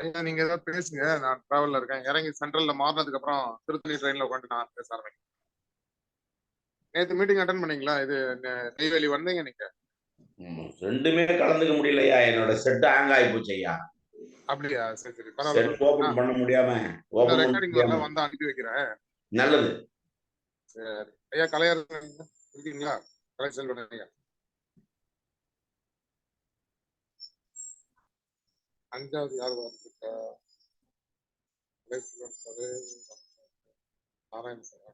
ஐயா நீங்க ஏதாவது பேசுங்க. நான் டிராவல்ல இருக்கேன். இறங்கி சென்ட்ரல்ல மாறினதுக்கு அப்புறம் திருத்தணி ட்ரெயின்ல உட்காந்து நான் பேச ஆரம்பிக்கிறேன். நேத்து மீட்டிங் அட்டன் பண்ணீங்களா? இது நெய்வேலி வந்தீங்க நீங்க. ரெண்டுமே கலந்துக்க முடியலையா? என்னோட செட் ஹேங் ஆகி போச்சு ஐயா. அப்படியா? சரி சரி. செட் ஓபன் பண்ண முடியாம ஓபன் ரெக்கார்டிங் வந்து அனுப்பி வைக்கிறேன். நல்லது. சரி. ஐயா கலையர் இருக்கீங்களா? கலை செல்வன் ஐயா. அஞ்சாவது யார் வந்திருக்கா? நாராயணசாமி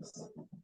செல்வன் சாரு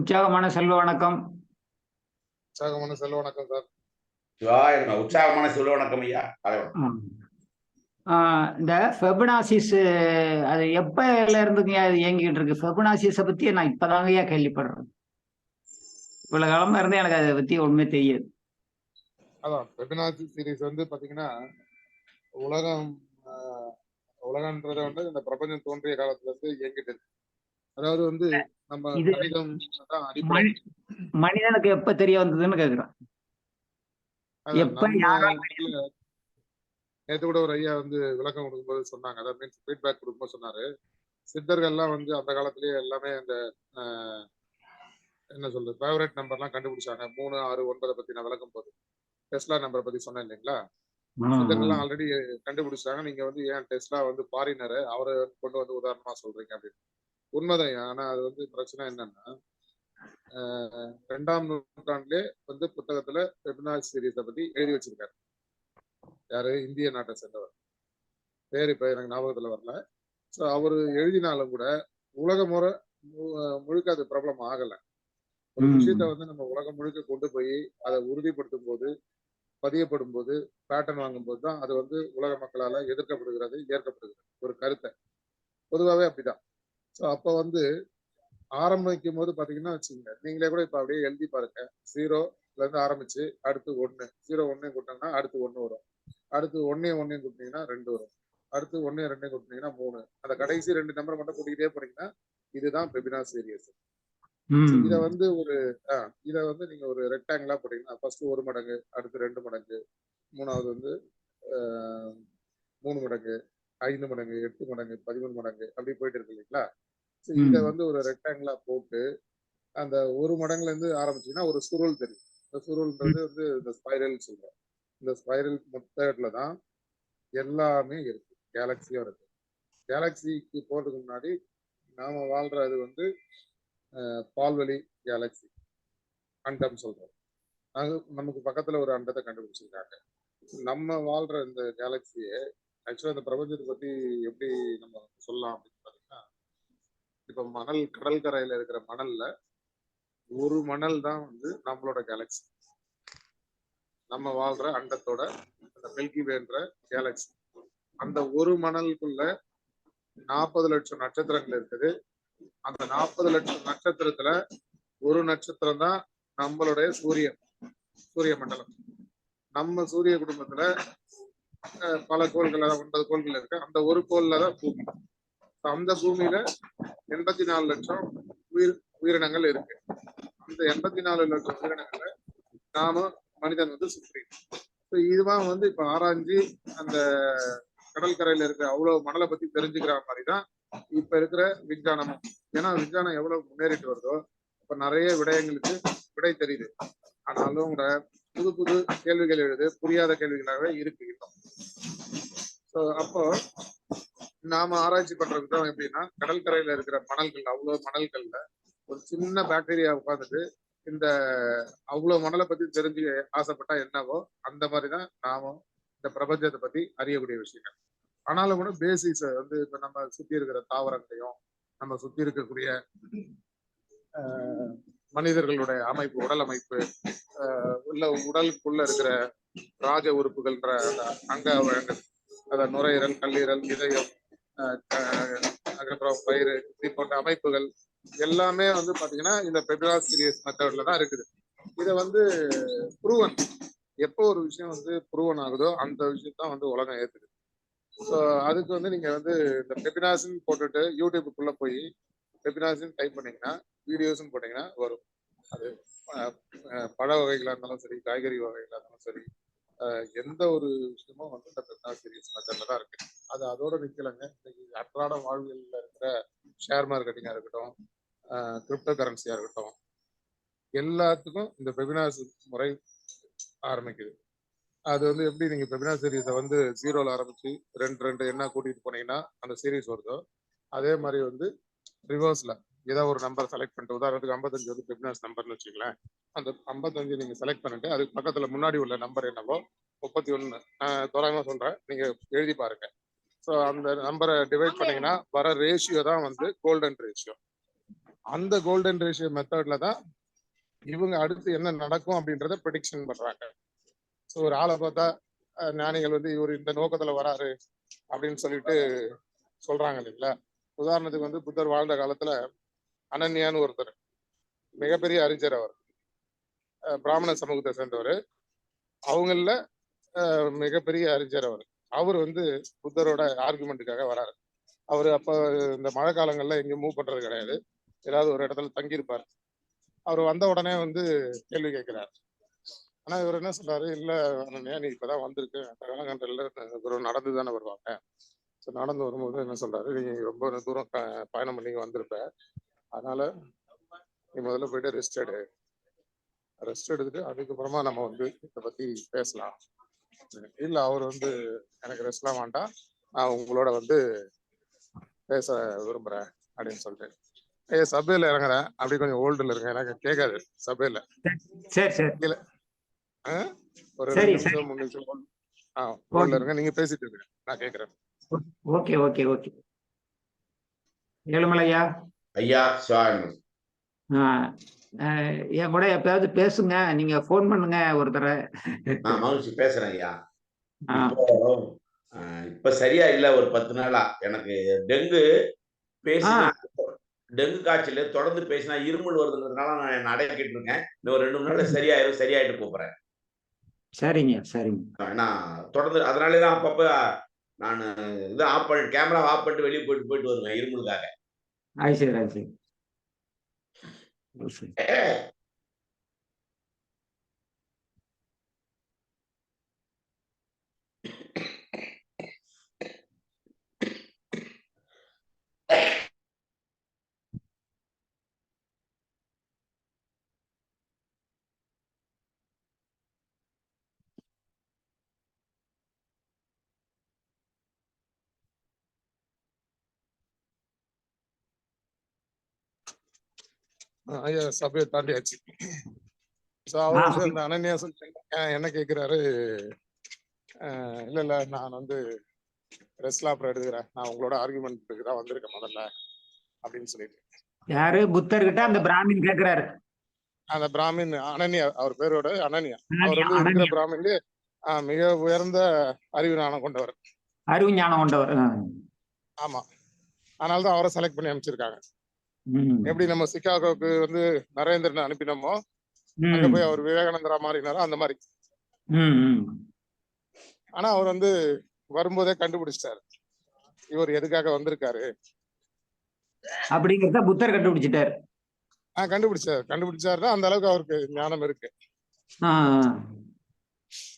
உற்சாகமான செல்வ வணக்கம். உற்சாகமான செல்வ வணக்கம் சார். உற்சாகமான சொல்ல வணக்கம் ஐயா. இந்த ஃபெபனாசிஸ் அது எப்பல இருந்துங்க அது இயங்கிட்டு இருக்கு? ஃபெபனாசிஸை பத்தி நான் இப்பதாங்கய்யா கேள்விப்படுறேன். இவ்வளவு காலமா இருந்து எனக்கு அதை பத்தி ஒண்ணுமே தெரியாது. அதான் வெபினார் சீரிஸ் வந்து பாத்தீங்கன்னா உலகம் ஆஹ், உலகன்றதை வந்து இந்த பிரபஞ்சம் தோன்றிய காலத்துல இருந்து இயங்கிட்டு இருக்கு. அதாவது வந்து நம்ம மனிதனுக்கு எப்ப தெரிய வந்ததுன்னு கேக்குறேன் எப்ப நேத்து கூட ஒரு ஐயா வந்து விளக்கம் கொடுக்கும்போது சொன்னாங்க. அதாவது மீன்ஸ் ஃபீட்பேக் கொடுக்கும்போது சொன்னாரு. சித்தர்கள்லாம் வந்து அந்த காலத்திலேயே எல்லாமே அந்த என்ன சொல்றது ஃபேவரட் நம்பர்லாம் கண்டுபிடிச்சாங்க. மூணு ஆறு ஒன்பதை பத்தி நான் விளக்கும் போது. டெஸ்லா நம்பரை பத்தி சொன்னேன் இல்லைங்களா? சித்தர்கள்லாம் ஆல்ரெடி கண்டுபிடிச்சாங்க. நீங்க வந்து ஏன் டெஸ்லா வந்து பாரினரு அவரை கொண்டு வந்து உதாரணமா சொல்றீங்க அப்படின்னு. உண்மைதான். ஆனா அது வந்து பிரச்சனை என்னன்னா ரெண்டாம் நூற்றாண்டுலே வந்து புத்தகத்துல வெபினார் சீரீஸை பத்தி எழுதி வச்சிருக்காரு. யாரு? இந்திய நாட்டை சேர்ந்தவர். பேர் இப்ப எனக்கு ஞாபகத்துல வரல. ஸோ அவர் எழுதினாலும் கூட உலக முறை முழுக்க அது பிரபலம் ஆகல. ஒரு. விஷயத்த வந்து நம்ம உலகம் முழுக்க கொண்டு போய் அதை உறுதிப்படுத்தும் போது பதியப்படும் போது பேட்டர்ன் வாங்கும் போது தான் அது வந்து உலக மக்களால எதிர்க்கப்படுகிறது ஏற்கப்படுகிறது. ஒரு கருத்தை. பொதுவாகவே அப்படிதான். ஸோ அப்போ வந்து ஆரம்பிக்கும் போது பாத்தீங்கன்னா வச்சுக்கோங்க நீங்களே கூட இப்ப அப்படியே எழுதி பாருங்க. ஜீரோல இருந்து ஆரம்பிச்சு அடுத்து ஒண்ணு. ஜீரோ ஒண்ணு கூட்டினா அடுத்து ஒண்ணு வரும். அடுத்து ஒன்னையும் ஒன்னையும் கூட்டினீங்கன்னா ரெண்டு வரும். அடுத்து ஒன்னையும் ரெண்டையும் கூட்டினீங்கன்னா மூணு. அந்த கடைசி ரெண்டு நம்பரை மட்டும் கூட்டிக்கிட்டே போனீங்கன்னா இதுதான் பெபினா சீரியஸ் இத வந்து ஒரு இத வந்து நீங்க ஒரு ரெக்டாங்கிளா போட்டீங்கன்னா ஃபர்ஸ்ட் ஒரு மடங்கு அடுத்து ரெண்டு மடங்கு மூணாவது வந்து மூணு மடங்கு ஐந்து மடங்கு எட்டு மடங்கு பதிமூணு மடங்கு அப்படி போயிட்டு இருக்கு இல்லைங்களா? இத. வந்து ஒரு ரெக்டாங்கிளா போட்டு அந்த ஒரு மடங்குல இருந்து ஆரம்பிச்சீங்கன்னா ஒரு சுருள் தெரியும். இந்த சுருள்ன்றது வந்து இந்த ஸ்பைரல் சொல்றோம். இந்த ஸ்பைரல் மெத்தட்ல தான் எல்லாமே இருக்கு. கேலக்சியும் இருக்கு. கேலக்சிக்கு போறதுக்கு முன்னாடி நாம வாழ்றது வந்து அஹ், பால்வெளி கேலக்சி அண்டம் சொல்றோம். அது நமக்கு பக்கத்துல ஒரு அண்டத்தை கண்டுபிடிச்சிருக்காங்க. நம்ம வாழ்ற இந்த கேலக்சியை ஆக்சுவலா இந்த பிரபஞ்சத்தை பத்தி எப்படி நம்ம சொல்லலாம் அப்படின்னு இப்ப மணல் கடல் கரையில இருக்கிற மணல்ல ஒரு மணல் தான் வந்து நம்மளோட கேலக்சி நம்ம வாழ்ற அண்டத்தோட அந்த மில்கி வேன்ற கேலக்சி அந்த ஒரு மணலுக்குள்ள நாற்பது லட்சம் நட்சத்திரங்கள் இருக்குது. அந்த நாற்பது லட்சம் நட்சத்திரத்துல ஒரு நட்சத்திரம் தான் நம்மளுடைய சூரியன் சூரிய மண்டலம். நம்ம சூரிய குடும்பத்துல பல கோள்கள் ஒன்பது கோள்கள் இருக்கு. அந்த ஒரு கோள்ல தான் பூமி. அந்த பூமியில எண்பத்தி நாலு லட்சம் உயிர் உயிரினங்கள் இருக்கு. அந்த எண்பத்தி நாலு லட்சம் உயிரினங்களை நாம மனிதன் வந்து சுற்றி. So இதுதான் வந்து இப்ப ஆராய்ஞ்சு அந்த கடற்கரையில இருக்கிற அவ்வளவு மணலை பத்தி தெரிஞ்சுக்கிற மாதிரி தான் இப்ப இருக்கிற விஞ்ஞானமும் ஏன்னா விஞ்ஞானம் எவ்வளவு முன்னேறிட்டு வருதோ இப்ப நிறைய விடயங்களுக்கு விடை தெரியுது. ஆனாலும் கூட புது புது கேள்விகள் எழுது புரியாத கேள்விகளாகவே இருக்கு இன்னும் ஸோ அப்போ நாம ஆராய்ச்சி பண்ற விதம் எப்படின்னா கடற்கரையில இருக்கிற மணல்கள் அவ்வளவு மணல்கள்ல ஒரு சின்ன பாக்டீரியா உட்காந்துட்டு இந்த அவ்வளவு மணலை பத்தி தெரிஞ்சு ஆசைப்பட்டா என்னவோ அந்த மாதிரிதான் நாமும் இந்த பிரபஞ்சத்தை பத்தி அறியக்கூடிய விஷயங்கள். ஆனாலும் கூட பேசிஸ் வந்து இப்ப நம்ம சுத்தி இருக்கிற தாவரங்களையும் நம்ம சுத்தி இருக்கக்கூடிய மனிதர்களுடைய அமைப்பு உடல் அமைப்பு உள்ள உடலுக்குள்ள இருக்கிற ராஜ உறுப்புகள்ன்ற அந்த அங்க அதை நுரையீரல் கல்லீரல் இதயம் அதுக்கப்புறம் பயிறு இது போன்ற அமைப்புகள் எல்லாமே வந்து பாத்தீங்கன்னா இந்த பெபிரா சீரியஸ் மெத்தட்ல தான் இருக்குது. இதை வந்து ப்ரூவன் எப்போ ஒரு விஷயம் வந்து ப்ரூவன் ஆகுதோ அந்த விஷயம் தான் வந்து உலகம் ஏத்துக்குது ஸோ அதுக்கு வந்து நீங்க வந்து இந்த பெபினாசின் போட்டுட்டு யூடியூபுக்குள்ள போய் பெபினாசின் டைப் பண்ணீங்கன்னா வீடியோஸும் போட்டீங்கன்னா வரும். அது பழ வகைகளாக இருந்தாலும் சரி காய்கறி வகைகளாக இருந்தாலும் சரி எந்த ஒரு விஷயமும் வந்து இந்த பெபினாஸ் சீரியஸ் மெத்தட்ல தான் இருக்கு. அது அதோட நிக்கலைங்க. இன்னைக்கு அன்றாட வாழ்வியல்ல இருக்கிற ஷேர் மார்க்கெட்டிங்கா இருக்கட்டும் கிரிப்டோ கரன்சியா இருக்கட்டும் எல்லாத்துக்கும் இந்த வெபினார்ஸ் முறை ஆரம்பிக்குது. அது வந்து எப்படி நீங்க வெபினார் சீரீஸை வந்து ஜீரோல ஆரம்பிச்சு ரெண்டு ரெண்டு என்ன கூட்டிட்டு போனீங்கன்னா அந்த சீரீஸ் வருதோ அதே மாதிரி வந்து ரிவர்ஸ்ல ஏதோ ஒரு நம்பர் செலக்ட் பண்ணிட்டு உதாரணத்துக்கு ஐம்பத்தஞ்சு வந்து வெபினார்ஸ் நம்பர்னு வச்சுங்களேன் அந்த ஐம்பத்தஞ்சு நீங்க செலக்ட் பண்ணிட்டு அதுக்கு பக்கத்துல முன்னாடி உள்ள நம்பர் என்னவோ முப்பத்தி ஒன்னு தோராயமா சொல்றேன் நீங்க எழுதி பாருங்க. ஸோ அந்த நம்பரை டிவைட் பண்ணீங்கன்னா வர ரேஷியோ தான் வந்து கோல்டன் ரேஷியோ அந்த கோல்டன் ரேஷியோ மெத்தட்ல தான் இவங்க அடுத்து என்ன நடக்கும் அப்படின்றத ப்ரெடிக்ஷன் பண்றாங்க. ஸோ ஒரு ஆளை பார்த்தா ஞானிகள் வந்து இவர் இந்த நோக்கத்துல வராரு அப்படின்னு சொல்லிட்டு சொல்றாங்க இல்லைங்களா? உதாரணத்துக்கு வந்து புத்தர் வாழ்ந்த காலத்துல அனன்யான்னு ஒருத்தர் மிகப்பெரிய அறிஞர் அவர் பிராமண சமூகத்தை சேர்ந்தவர். அவங்கள மிகப்பெரிய அறிஞர் அவர். அவர் வந்து புத்தரோட ஆர்குமெண்ட்டுக்காக வராரு. அவர் அப்ப இந்த மழை காலங்கள்ல எங்கேயும் மூவ் பண்றது கிடையாது. ஏதாவது ஒரு இடத்துல தங்கியிருப்பார். அவர் வந்த உடனே வந்து கேள்வி கேட்கிறார். ஆனா இவர் என்ன சொல்றாரு? இல்ல அனன்யா நீ இப்பதான் வந்திருக்கு. தகவலகண்டல்ல இவர் நடந்து தானே வருவாங்க. ஸோ நடந்து வரும்போது என்ன சொல்றாரு? நீ ரொம்ப தூரம் பயணம் பண்ணி வந்திருப்ப. அதனால நீ முதல்ல போயிட்டு ரெஸ்ட் எடு. ரெஸ்ட் எடுத்துட்டு அதுக்கப்புறமா நம்ம வந்து இதை பத்தி பேசலாம். இல்ல அவர் வந்து எனக்கு ரெஸ்ட்லாம் வேண்டாம். நான் உங்களோட வந்து பேச விரும்புறேன் அப்படின்னு சொல்லிட்டு. ஏ சபையில இறங்குறேன். அப்படி கொஞ்சம் ஓல்டுல இருங்க. எனக்கு கேட்காது சபையில. சரி சரி. ஒரு சரி, ரெண்டு. நிமிஷம் மூணு நிமிஷம் ஆ ஓல்டுல இருங்க. நீங்க பேசிட்டு இருங்க. நான் கேக்குறேன் ஓகே ஓகே ஓகே. ஏழுமலையா? ஐயா சிவாயன் என் கூட எப்பயாவது பேசுங்க. நீங்க ஃபோன் பண்ணுங்க ஒருத்தரை நான் மகிழ்ச்சி பேசுறேன் ஐயா. இப்போ சரியா இல்ல ஒரு பத்து நாளா. எனக்கு டெங்கு பேசினா டெங்கு காய்ச்சல் தொடர்ந்து பேசினா இருமல் வருதுங்கிறதுனால நான் அடக்கிட்டு இருக்கேன். இன்னும் ஒரு ரெண்டு மூணு நாள்ல சரியாயிரும் சரியாயிட்டு கூப்பிடுறேன். சரிங்க சரிங்க. ஏன்னா தொடர்ந்து அதனாலே தான் அப்பப்போ நான் இது ஆஃப் பண்ணி கேமரா ஆஃப் பண்ணிட்டு வெளியே போயிட்டு போயிட்டு வருவேன் இருமலுக்காக. அது சரி. அது ஐயா சபையை தாண்டியாச்சு. ஸோ அவர் அந்த அனன்யா என்ன கேட்குறாரு இல்ல இல்ல நான் வந்து ரெஸ்லாப்பர் எடுக்கிறேன் நான் உங்களோட ஆர்குமெண்ட்டுக்கு தான் வந்திருக்கேன் முதல்ல அப்படின்னு சொல்லிட்டு. யாரு? புத்தர்கிட்ட அந்த பிராமின் கேக்குறாரு. அந்த பிராமின் அனன்யா அவர் பேரோட அனன்யா. அவர் வந்து இருக்கிற ஆஹ் மிக உயர்ந்த அறிவு ஞானம் கொண்டவர். அறிவு ஞானம் கொண்டவர். ஆமா. அதனால தான் அவரை செலக்ட் பண்ணி அமைச்சிருக்காங்க ம். எப்படி நம்ம சிகாகோக்கு வந்து நரேந்திரன் அனுப்பினோமோ. அங்க போய் அவர் விவேகானந்தரா மாறினாரோ? அந்த மாதிரி. ஆனா அவர் வந்து வரும்போதே கண்டுபிடிச்சிட்டாரு. இவர் எதுக்காக வந்திருக்காரு? அப்படிங்கிறத புத்தர் கண்டுபிடிச்சிட்டாரு. ஆஹ் கண்டுபிடிச்சாரு. கண்டுபிடிச்சாருன்னா அந்த அளவுக்கு அவருக்கு ஞானம் இருக்கு.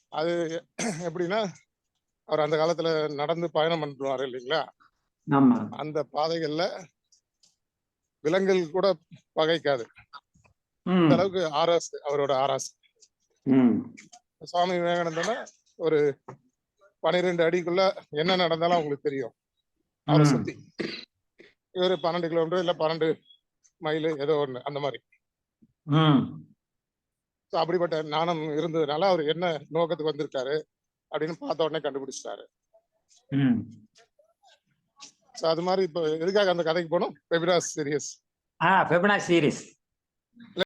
அது எப்படின்னா அவர் அந்த காலத்துல நடந்து பயணம் பண்ணுவாரு இல்லைங்களா? அந்த பாதைகள்ல விலங்குகள் கூட பகைக்காது. அந்த அளவுக்கு ஆராசு அவரோட ஆராசு. சுவாமி விவேகானந்தனா ஒரு பன்னிரெண்டு அடிக்குள்ள என்ன நடந்தாலும் அவங்களுக்கு தெரியும். அவரை. சுத்தி. இவரு பன்னெண்டு கிலோமீட்டர் இல்ல பன்னெண்டு மைல் ஏதோ ஒண்ணு அந்த மாதிரி. அப்படிப்பட்ட ஞானம் இருந்ததுனால அவர் என்ன நோக்கத்துக்கு வந்திருக்காரு அப்படின்னு பார்த்த உடனே கண்டுபிடிச்சிட்டாரு. ஸோ அது மாதிரி இப்போ எதுக்காக அந்த கதைக்கு போனோம்? வெபிராஸ் சீரியஸ் ஆ ஃபெபனா சீரியஸ்